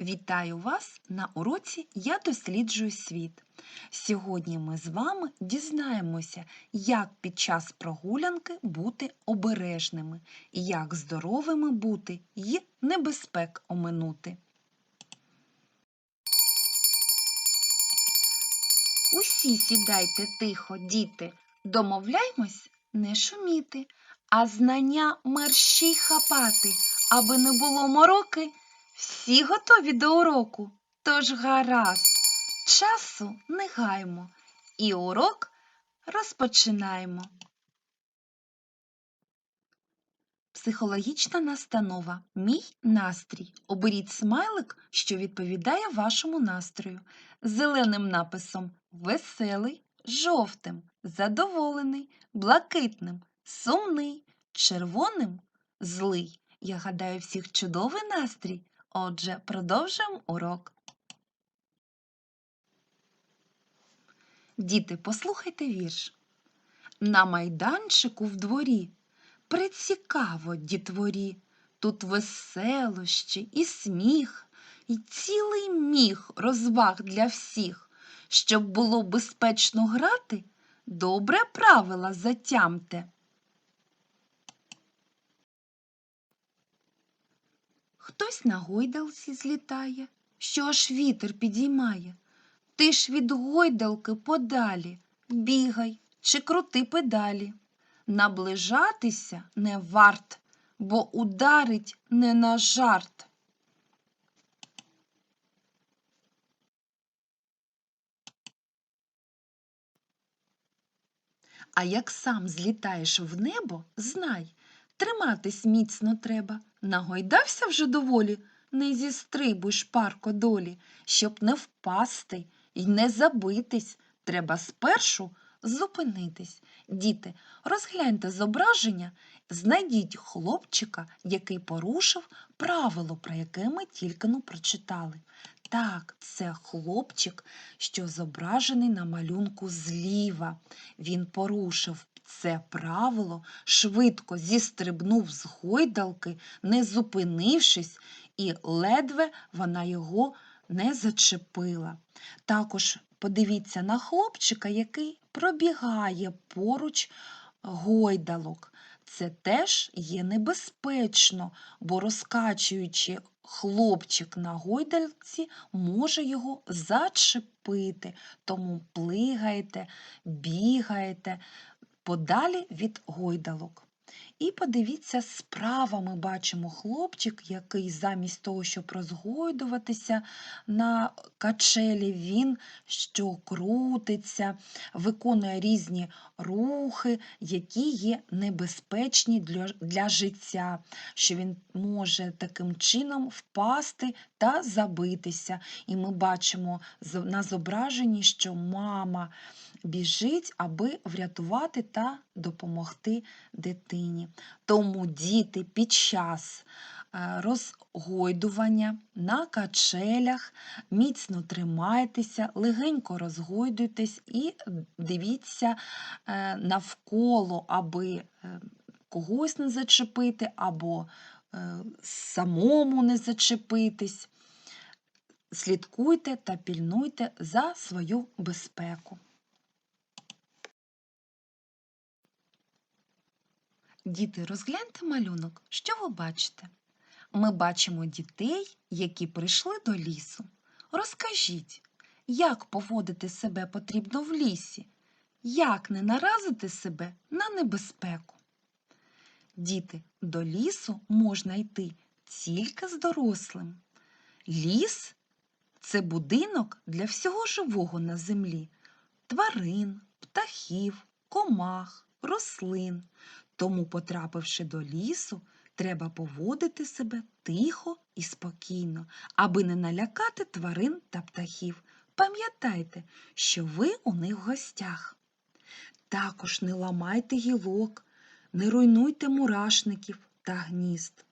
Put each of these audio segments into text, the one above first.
Вітаю вас на уроці Я досліджую світ. Сьогодні ми з вами дізнаємося, як під час прогулянки бути обережними, як здоровими бути і небезпек оминути. Усі сідайте тихо, діти, домовляймось не шуміти, а знання мерщій хапати, аби не було мороки. Всі готові до уроку, тож гаразд, часу не гаймо, і урок розпочинаємо. Психологічна настанова Мій настрій. Оберіть смайлик, що відповідає вашому настрою. Зеленим написом веселий, жовтим, задоволений, блакитним, сумний, червоним, злий. Я гадаю, всіх чудовий настрій. Отже, продовжуємо урок. Діти, послухайте вірш. На майданчику в дворі прицікаво дітворі. Тут веселощі і сміх, і цілий міг розваг для всіх. Щоб було безпечно грати, добре правила затямте. Хтось на гойдалці злітає, що аж вітер підіймає. Ти ж від гойдалки подалі, бігай чи крути педалі. Наближатися не варт, бо ударить не на жарт. А як сам злітаєш в небо, знай, триматись міцно треба. Нагойдався вже доволі, не зістрибуй шпарко долі, щоб не впасти й не забитись, треба спершу зупинитись. Діти, розгляньте зображення, знайдіть хлопчика, який порушив правило, про яке ми тільки но прочитали. Так, це хлопчик, що зображений на малюнку зліва. Він порушив це правило, швидко зістрибнув з гойдалки, не зупинившись, і ледве вона його не зачепила. Також подивіться на хлопчика, який пробігає поруч гойдалок. Це теж є небезпечно, бо розкачуючи хлопчик на гойдалці, може його зачепити. Тому плигайте, бігайте подалі від гойдалок. І подивіться, справа ми бачимо хлопчик, який замість того, щоб розгойдуватися на качелі, він що крутиться, виконує різні рухи, які є небезпечні для, для життя, що він може таким чином впасти та забитися. І ми бачимо на зображенні, що мама біжить, аби врятувати та допомогти дитині. Тому діти під час е, розгойдування на качелях міцно тримайтеся, легенько розгойдуйтесь і дивіться е, навколо, аби е, когось не зачепити, або самому не зачепитись. Слідкуйте та пільнуйте за свою безпеку. Діти, розгляньте малюнок. Що ви бачите? Ми бачимо дітей, які прийшли до лісу. Розкажіть, як поводити себе потрібно в лісі, як не наразити себе на небезпеку. Діти, до лісу можна йти тільки з дорослим. Ліс це будинок для всього живого на землі тварин, птахів, комах, рослин. Тому, потрапивши до лісу, треба поводити себе тихо і спокійно, аби не налякати тварин та птахів. Пам'ятайте, що ви у них в гостях. Також не ламайте гілок, не руйнуйте мурашників та гнізд.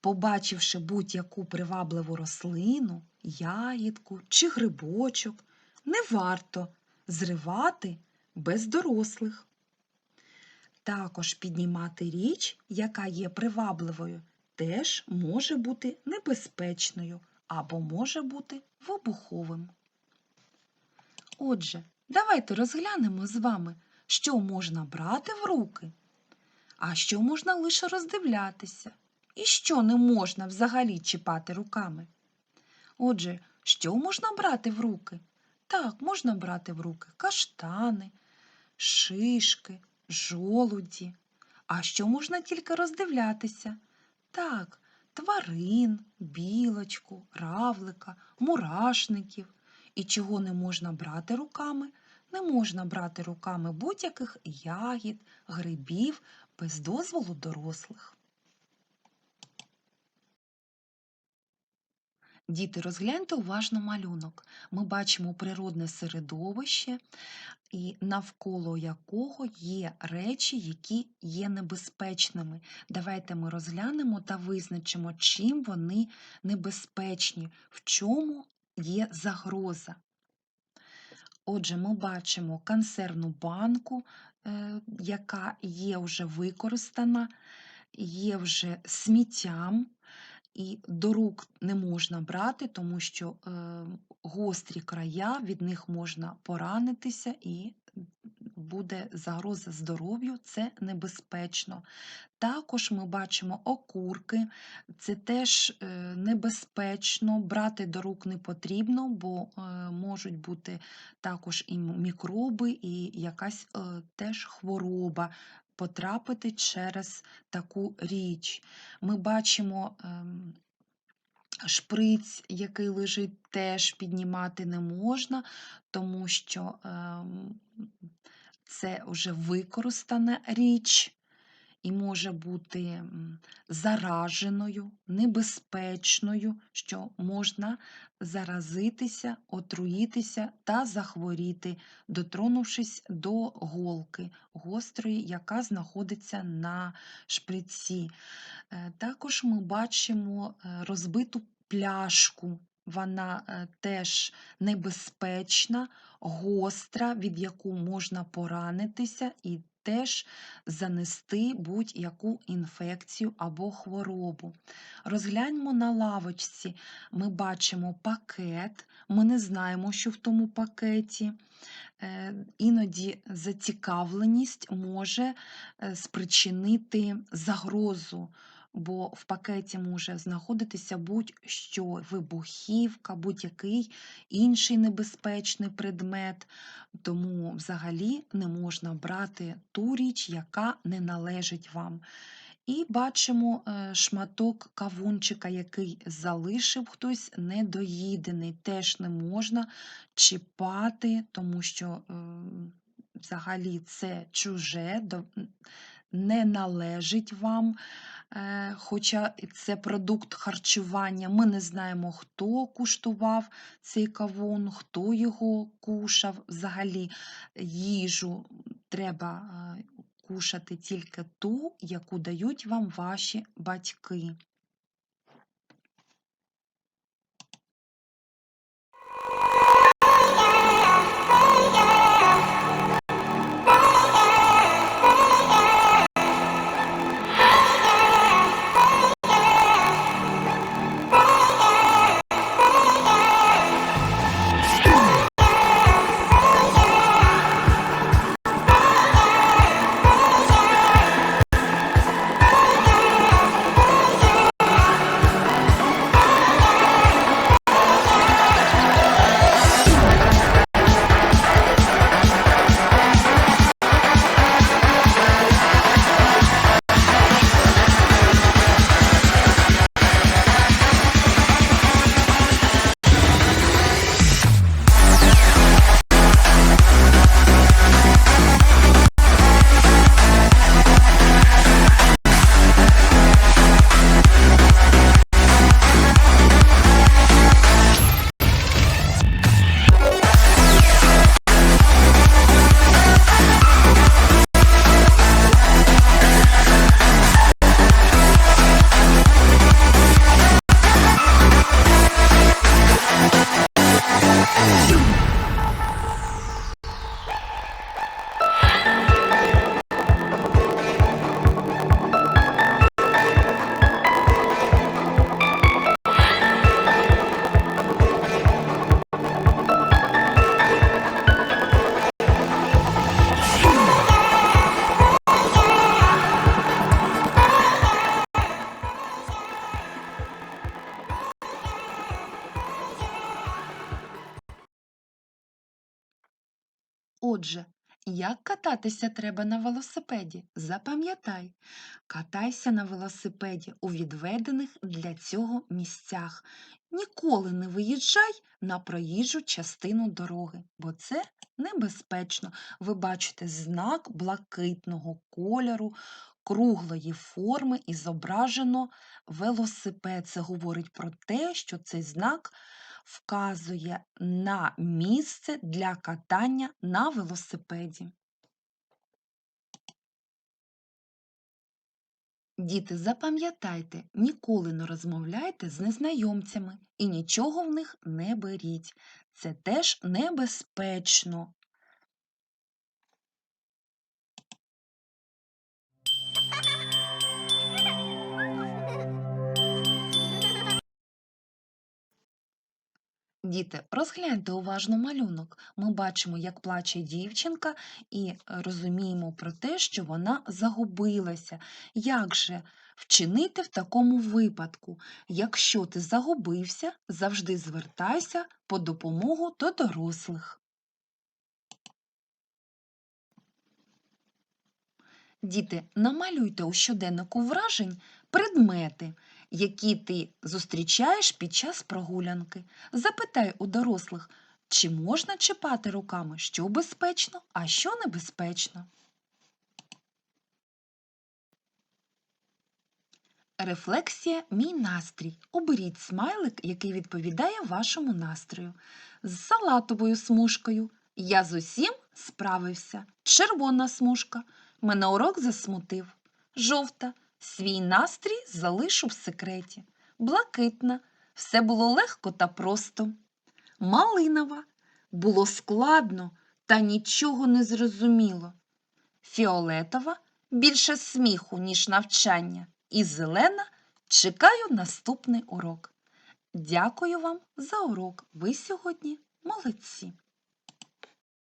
Побачивши будь-яку привабливу рослину, ягідку чи грибочок, не варто зривати без дорослих. Також піднімати річ, яка є привабливою, теж може бути небезпечною, або може бути вибуховим. Отже, давайте розглянемо з вами, що можна брати в руки, а що можна лише роздивлятися, і що не можна взагалі чіпати руками. Отже, що можна брати в руки? Так, можна брати в руки каштани, шишки, жолуді. А що можна тільки роздивлятися? Так, тварин, білочку, равлика, мурашників. І чого не можна брати руками? Не можна брати руками будь-яких ягід, грибів без дозволу дорослих. Діти, розгляньте уважно малюнок. Ми бачимо природне середовище, і навколо якого є речі, які є небезпечними. Давайте ми розглянемо та визначимо, чим вони небезпечні, в чому є загроза. Отже, ми бачимо консервну банку, е, яка є вже використана, є вже сміттям, і до рук не можна брати, тому що е, гострі края, від них можна поранитися і буде загроза здоров'ю, це небезпечно. Також ми бачимо окурки, це теж е, небезпечно, брати до рук не потрібно, бо е, можуть бути також і мікроби, і якась е, теж хвороба потрапити через таку річ. Ми бачимо. шприць, Шприц, який лежить, теж піднімати не можна, тому що ем, це вже використана річ і може бути зараженою, небезпечною, що можна заразитися, отруїтися та захворіти, дотронувшись до голки гострої, яка знаходиться на шприці. Е, Також ми бачимо е, розбиту пляшку. Вона е, теж небезпечна, гостра, від яку можна поранитися і теж занести будь-яку інфекцію або хворобу. Розгляньмо на лавочці. Ми бачимо пакет, ми не знаємо, що в тому пакеті. Е, Іноді зацікавленість може е, спричинити загрозу, бо в пакеті може знаходитися будь-що, вибухівка, будь-який інший небезпечний предмет. Тому взагалі не можна брати ту річ, яка не належить вам. І бачимо е, шматок кавунчика, який залишив хтось недоїдений. Теж не можна чіпати, тому що е, взагалі це чуже, не належить вам. Е, Хоча це продукт харчування, ми не знаємо, хто куштував цей кавун, хто його кушав. Взагалі їжу треба е, кушати тільки ту, яку дають вам ваші батьки. Отже, як кататися треба на велосипеді? Запам'ятай, катайся на велосипеді у відведених для цього місцях. Ніколи не виїжджай на проїжджу частину дороги, бо це небезпечно. Ви бачите знак блакитного кольору, круглої форми і зображено велосипед. Це говорить про те, що цей знак вказує на місце для катання на велосипеді. Діти, запам'ятайте, ніколи не розмовляйте з незнайомцями і нічого в них не беріть. Це теж небезпечно. Діти, розгляньте уважно малюнок. Ми бачимо, як плаче дівчинка, і розуміємо про те, що вона загубилася. Як же вчинити в такому випадку? Якщо ти загубився, завжди звертайся по допомогу до дорослих. Діти, намалюйте у щоденнику вражень предмети, які ти зустрічаєш під час прогулянки. Запитай у дорослих, чи можна чіпати руками, що безпечно, а що небезпечно. Рефлексія Мій настрій. Оберіть смайлик, який відповідає вашому настрою. З салатовою смужкою. Я з усім справився. Червона смужка. Мене урок засмутив. Жовта. Свій настрій залишу в секреті. Блакитна. Все було легко та просто. Малинова. Було складно та нічого не зрозуміло. Фіолетова більше сміху, ніж навчання. І зелена чекаю наступний урок. Дякую вам за урок. Ви сьогодні молодці.